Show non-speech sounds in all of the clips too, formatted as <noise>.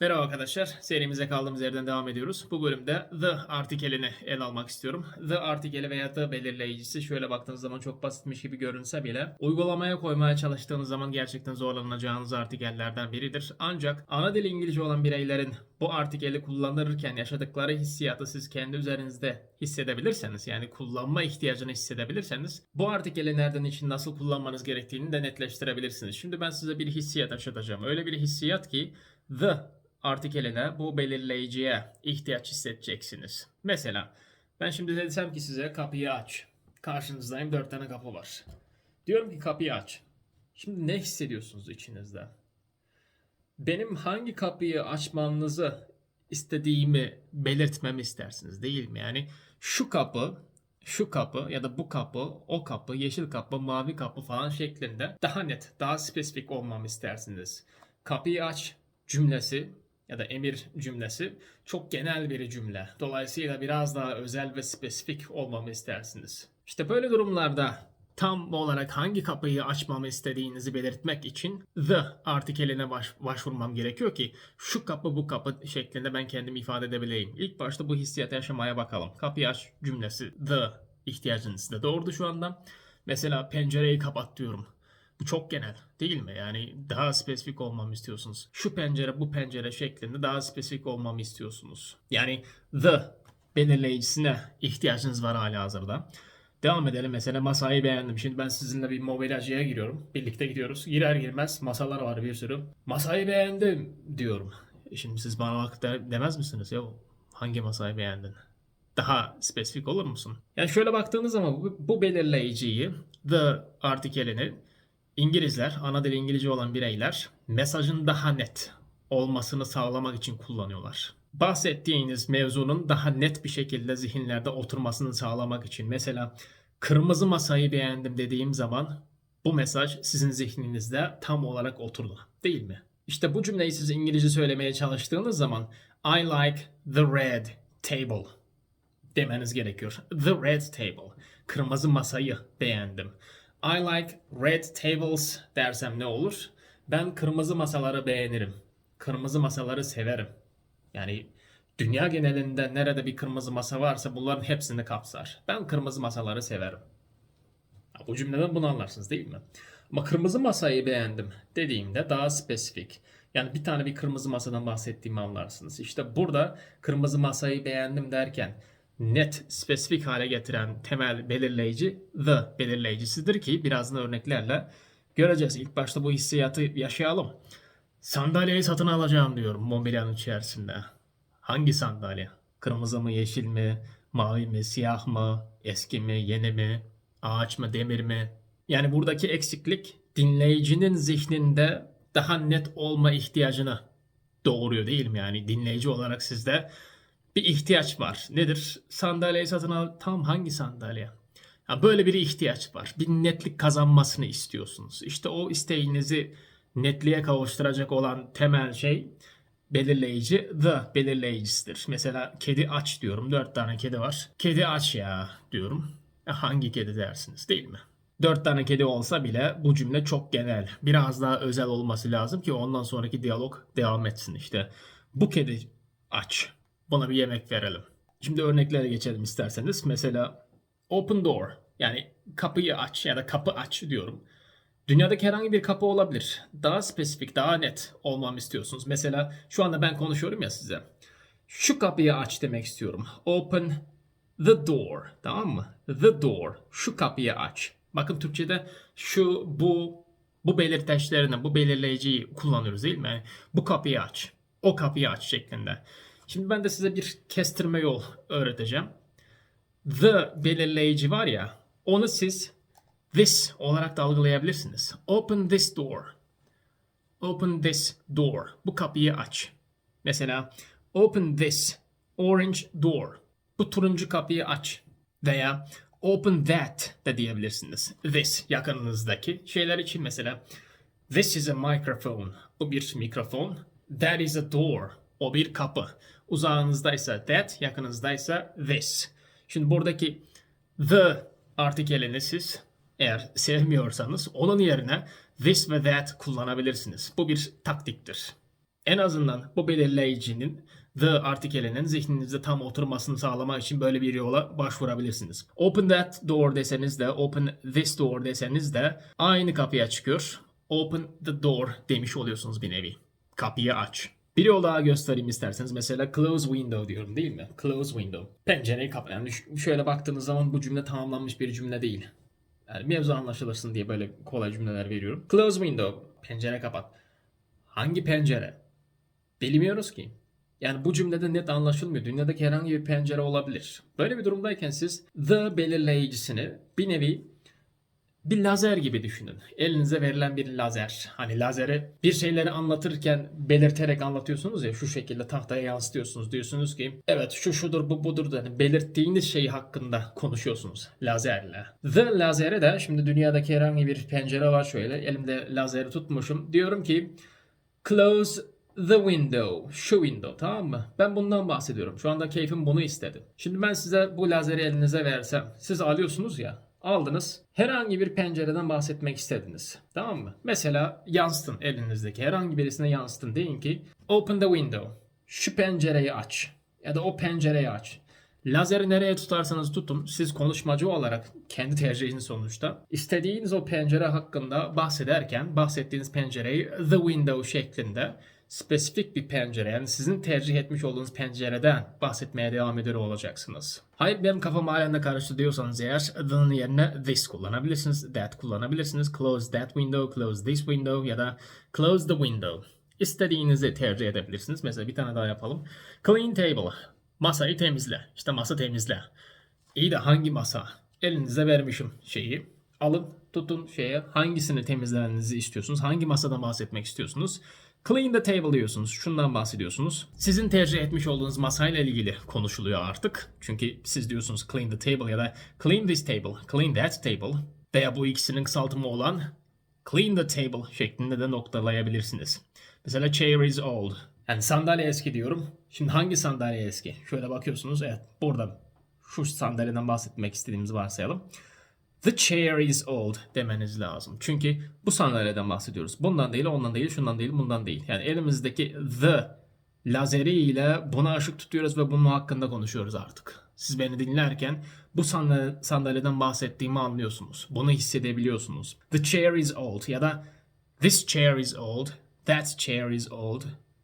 Merhaba arkadaşlar. Serimize kaldığımız yerden devam ediyoruz. Bu bölümde the artikelini ele almak istiyorum. The artikeli veya the belirleyicisi şöyle baktığınız zaman çok basitmiş gibi görünse bile uygulamaya koymaya çalıştığınız zaman gerçekten zorlanacağınız artikellerden biridir. Ancak ana dili İngilizce olan bireylerin bu artikeli kullanırken yaşadıkları hissiyatı siz kendi üzerinizde hissedebilirseniz yani kullanma ihtiyacını hissedebilirseniz bu artikeli nereden için nasıl kullanmanız gerektiğini de netleştirebilirsiniz. Şimdi ben size bir hissiyat yaşatacağım. Öyle bir hissiyat ki the artikeline bu belirleyiciye ihtiyaç hissedeceksiniz. Mesela ben şimdi desem ki size kapıyı aç. Karşınızdayım dört tane kapı var. Diyorum ki kapıyı aç. Şimdi ne hissediyorsunuz içinizde? Benim hangi kapıyı açmanızı istediğimi belirtmemi istersiniz değil mi? Yani şu kapı, şu kapı ya da bu kapı, o kapı, yeşil kapı, mavi kapı falan şeklinde daha net, daha spesifik olmamı istersiniz. Kapıyı aç cümlesi ya da emir cümlesi çok genel bir cümle. Dolayısıyla biraz daha özel ve spesifik olmamı istersiniz. İşte böyle durumlarda tam olarak hangi kapıyı açmamı istediğinizi belirtmek için the artikeline baş, başvurmam gerekiyor ki şu kapı bu kapı şeklinde ben kendimi ifade edebileyim. İlk başta bu hissiyatı yaşamaya bakalım. Kapıyı aç cümlesi the ihtiyacınız da doğurdu şu anda. Mesela pencereyi kapat diyorum. Bu çok genel değil mi? Yani daha spesifik olmamı istiyorsunuz. Şu pencere bu pencere şeklinde daha spesifik olmamı istiyorsunuz. Yani the belirleyicisine ihtiyacınız var hala hazırda. Devam edelim mesela masayı beğendim. Şimdi ben sizinle bir mobilyacıya giriyorum. Birlikte gidiyoruz. Girer girmez masalar var bir sürü. Masayı beğendim diyorum. E Şimdi siz bana bak de- demez misiniz ya hangi masayı beğendin? Daha spesifik olur musun? Yani şöyle baktığınız zaman bu belirleyiciyi the artikelini İngilizler, ana dili İngilizce olan bireyler mesajın daha net olmasını sağlamak için kullanıyorlar. Bahsettiğiniz mevzunun daha net bir şekilde zihinlerde oturmasını sağlamak için. Mesela kırmızı masayı beğendim dediğim zaman bu mesaj sizin zihninizde tam olarak oturdu değil mi? İşte bu cümleyi siz İngilizce söylemeye çalıştığınız zaman I like the red table demeniz gerekiyor. The red table. Kırmızı masayı beğendim. I like red tables dersem ne olur? Ben kırmızı masaları beğenirim. Kırmızı masaları severim. Yani dünya genelinde nerede bir kırmızı masa varsa bunların hepsini kapsar. Ben kırmızı masaları severim. Ya Bu cümleden bunu anlarsınız değil mi? Ama kırmızı masayı beğendim dediğimde daha spesifik. Yani bir tane bir kırmızı masadan bahsettiğimi anlarsınız. İşte burada kırmızı masayı beğendim derken net, spesifik hale getiren temel belirleyici the belirleyicisidir ki birazdan örneklerle göreceğiz. İlk başta bu hissiyatı yaşayalım. Sandalyeyi satın alacağım diyorum mobilyanın içerisinde. Hangi sandalye? Kırmızı mı, yeşil mi, mavi mi, siyah mı, eski mi, yeni mi, ağaç mı, demir mi? Yani buradaki eksiklik dinleyicinin zihninde daha net olma ihtiyacını doğuruyor değil mi? Yani dinleyici olarak sizde bir ihtiyaç var. Nedir? Sandalyeyi satın al. Tam hangi sandalye? Ya böyle bir ihtiyaç var. Bir netlik kazanmasını istiyorsunuz. İşte o isteğinizi netliğe kavuşturacak olan temel şey belirleyici the belirleyicisidir. Mesela kedi aç diyorum. Dört tane kedi var. Kedi aç ya diyorum. E hangi kedi dersiniz değil mi? Dört tane kedi olsa bile bu cümle çok genel. Biraz daha özel olması lazım ki ondan sonraki diyalog devam etsin işte. Bu kedi aç. Buna bir yemek verelim. Şimdi örneklere geçelim isterseniz. Mesela open door yani kapıyı aç ya da kapı aç diyorum. Dünyadaki herhangi bir kapı olabilir. Daha spesifik, daha net olmamı istiyorsunuz. Mesela şu anda ben konuşuyorum ya size. Şu kapıyı aç demek istiyorum. Open the door. Tamam mı? The door. Şu kapıyı aç. Bakın Türkçe'de şu, bu, bu belirteçlerini, bu belirleyiciyi kullanıyoruz değil mi? Yani bu kapıyı aç. O kapıyı aç şeklinde. Şimdi ben de size bir kestirme yol öğreteceğim. The belirleyici var ya, onu siz this olarak da algılayabilirsiniz. Open this door. Open this door. Bu kapıyı aç. Mesela open this orange door. Bu turuncu kapıyı aç. Veya open that da diyebilirsiniz. This yakınınızdaki şeyler için mesela this is a microphone. Bu bir mikrofon. That is a door. O bir kapı. Uzağınızdaysa that, yakınızdaysa this. Şimdi buradaki the artikelini siz eğer sevmiyorsanız onun yerine this ve that kullanabilirsiniz. Bu bir taktiktir. En azından bu belirleyicinin the artikelinin zihninizde tam oturmasını sağlamak için böyle bir yola başvurabilirsiniz. Open that door deseniz de, open this door deseniz de aynı kapıya çıkıyor. Open the door demiş oluyorsunuz bir nevi. Kapıyı aç. Bir yol daha göstereyim isterseniz. Mesela close window diyorum değil mi? Close window. Pencereyi kapa. Yani şöyle baktığınız zaman bu cümle tamamlanmış bir cümle değil. Yani mevzu anlaşılırsın diye böyle kolay cümleler veriyorum. Close window. Pencere kapat. Hangi pencere? Bilmiyoruz ki. Yani bu cümlede net anlaşılmıyor. Dünyadaki herhangi bir pencere olabilir. Böyle bir durumdayken siz the belirleyicisini bir nevi bir lazer gibi düşünün. Elinize verilen bir lazer. Hani lazeri bir şeyleri anlatırken belirterek anlatıyorsunuz ya şu şekilde tahtaya yansıtıyorsunuz. Diyorsunuz ki evet şu şudur bu budur da hani belirttiğiniz şey hakkında konuşuyorsunuz lazerle. The lazeri de şimdi dünyadaki herhangi bir pencere var şöyle elimde lazeri tutmuşum. Diyorum ki close the window. Şu window tamam mı? Ben bundan bahsediyorum. Şu anda keyfim bunu istedi. Şimdi ben size bu lazeri elinize versem. Siz alıyorsunuz ya. Aldınız. Herhangi bir pencereden bahsetmek istediniz. Tamam mı? Mesela yansıtın elinizdeki. Herhangi birisine yansıtın. Deyin ki open the window. Şu pencereyi aç. Ya da o pencereyi aç. Lazeri nereye tutarsanız tutun. Siz konuşmacı olarak kendi tercihiniz sonuçta. istediğiniz o pencere hakkında bahsederken bahsettiğiniz pencereyi the window şeklinde spesifik bir pencere yani sizin tercih etmiş olduğunuz pencereden bahsetmeye devam ediyor olacaksınız. Hayır benim kafam halen de karıştı diyorsanız eğer the'nın yerine this kullanabilirsiniz, that kullanabilirsiniz, close that window, close this window ya da close the window. İstediğinizi tercih edebilirsiniz. Mesela bir tane daha yapalım. Clean table. Masayı temizle. İşte masa temizle. İyi de hangi masa? Elinize vermişim şeyi. Alın tutun şeye hangisini temizlemenizi istiyorsunuz? Hangi masadan bahsetmek istiyorsunuz? Clean the table diyorsunuz. Şundan bahsediyorsunuz. Sizin tercih etmiş olduğunuz masayla ilgili konuşuluyor artık. Çünkü siz diyorsunuz clean the table ya da clean this table, clean that table veya bu ikisinin kısaltımı olan clean the table şeklinde de noktalayabilirsiniz. Mesela chair is old. Yani sandalye eski diyorum. Şimdi hangi sandalye eski? Şöyle bakıyorsunuz. Evet burada şu sandalyeden bahsetmek istediğimizi varsayalım. The chair is old demeniz lazım. Çünkü bu sandalyeden bahsediyoruz. Bundan değil, ondan değil, şundan değil, bundan değil. Yani elimizdeki the lazeri ile buna ışık tutuyoruz ve bunun hakkında konuşuyoruz artık. Siz beni dinlerken bu sandalye, sandalyeden bahsettiğimi anlıyorsunuz. Bunu hissedebiliyorsunuz. The chair is old ya da this chair is old, that chair is old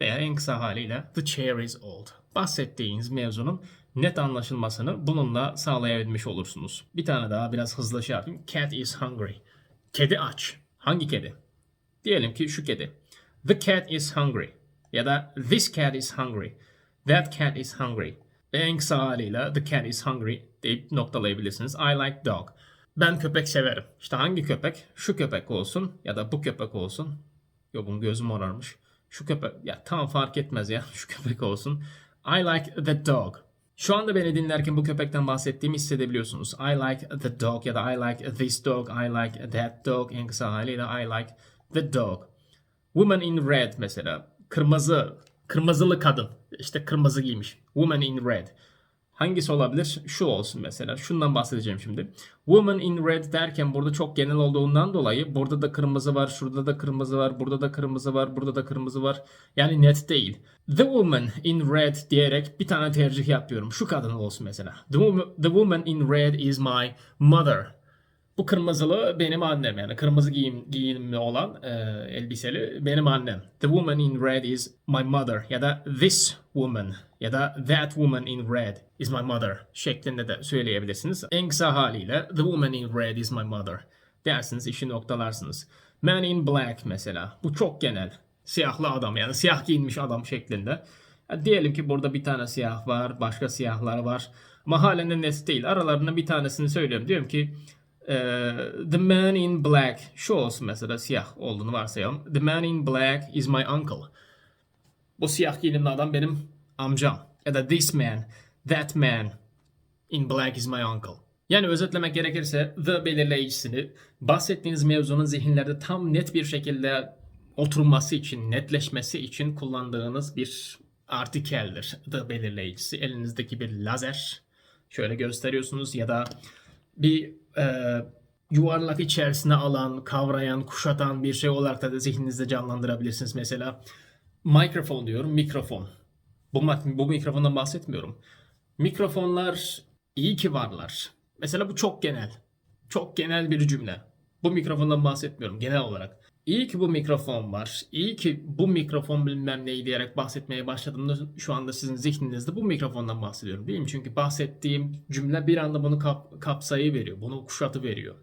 veya en kısa haliyle the chair is old. Bahsettiğiniz mevzunun net anlaşılmasını bununla sağlayabilmiş olursunuz. Bir tane daha biraz hızlı şey yapayım. Cat is hungry. Kedi aç. Hangi kedi? Diyelim ki şu kedi. The cat is hungry. Ya da this cat is hungry. That cat is hungry. Ve en kısa haliyle the cat is hungry deyip noktalayabilirsiniz. I like dog. Ben köpek severim. İşte hangi köpek? Şu köpek olsun ya da bu köpek olsun. Yok bunun gözüm morarmış. Şu köpek ya tam fark etmez ya. <laughs> Şu köpek olsun. I like the dog. Şu anda beni dinlerken bu köpekten bahsettiğimi hissedebiliyorsunuz. I like the dog ya da I like this dog, I like that dog en kısa haliyle I like the dog. Woman in red mesela. Kırmızı, kırmızılı kadın. İşte kırmızı giymiş. Woman in red. Hangisi olabilir? Şu olsun mesela. Şundan bahsedeceğim şimdi. Woman in red derken burada çok genel olduğundan dolayı burada da kırmızı var, şurada da kırmızı var, burada da kırmızı var, burada da kırmızı var. Yani net değil. The woman in red diyerek bir tane tercih yapıyorum. Şu kadın olsun mesela. The woman, the woman in red is my mother. Bu kırmızılı benim annem yani kırmızı giyim, giyimli olan e, elbiseli benim annem. The woman in red is my mother ya da this woman ya da that woman in red is my mother şeklinde de söyleyebilirsiniz. En kısa haliyle the woman in red is my mother dersiniz işi noktalarsınız. Man in black mesela bu çok genel. Siyahlı adam yani siyah giyinmiş adam şeklinde. Ya diyelim ki burada bir tane siyah var, başka siyahlar var. Ama halen değil. Aralarında bir tanesini söylüyorum. Diyorum ki the man in black şu olsun mesela siyah olduğunu varsayalım. The man in black is my uncle. Bu siyah giyimli adam benim amcam. Ya da this man, that man in black is my uncle. Yani özetlemek gerekirse the belirleyicisini bahsettiğiniz mevzunun zihinlerde tam net bir şekilde oturması için, netleşmesi için kullandığınız bir artikeldir. The belirleyicisi elinizdeki bir lazer. Şöyle gösteriyorsunuz ya da bir e, yuvarlak içerisine alan, kavrayan, kuşatan bir şey olarak da zihninizde canlandırabilirsiniz. Mesela Mikrofon diyorum, mikrofon. Bu, bu mikrofondan bahsetmiyorum. Mikrofonlar iyi ki varlar. Mesela bu çok genel. Çok genel bir cümle. Bu mikrofondan bahsetmiyorum genel olarak. İyi ki bu mikrofon var. İyi ki bu mikrofon bilmem neyi diyerek bahsetmeye başladığımda şu anda sizin zihninizde bu mikrofondan bahsediyorum değil mi? Çünkü bahsettiğim cümle bir anda bunu kap kapsayı veriyor. Bunu kuşatı veriyor.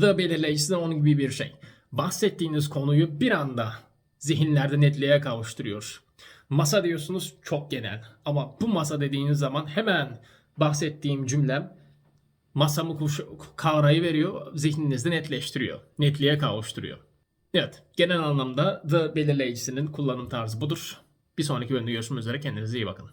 The belirleyicisi de onun gibi bir şey. Bahsettiğiniz konuyu bir anda zihinlerde netliğe kavuşturuyor. Masa diyorsunuz çok genel. Ama bu masa dediğiniz zaman hemen bahsettiğim cümlem masamı kuş- kavrayı veriyor, zihninizde netleştiriyor. Netliğe kavuşturuyor. Evet, genel anlamda The belirleyicisinin kullanım tarzı budur. Bir sonraki bölümde görüşmek üzere. Kendinize iyi bakın.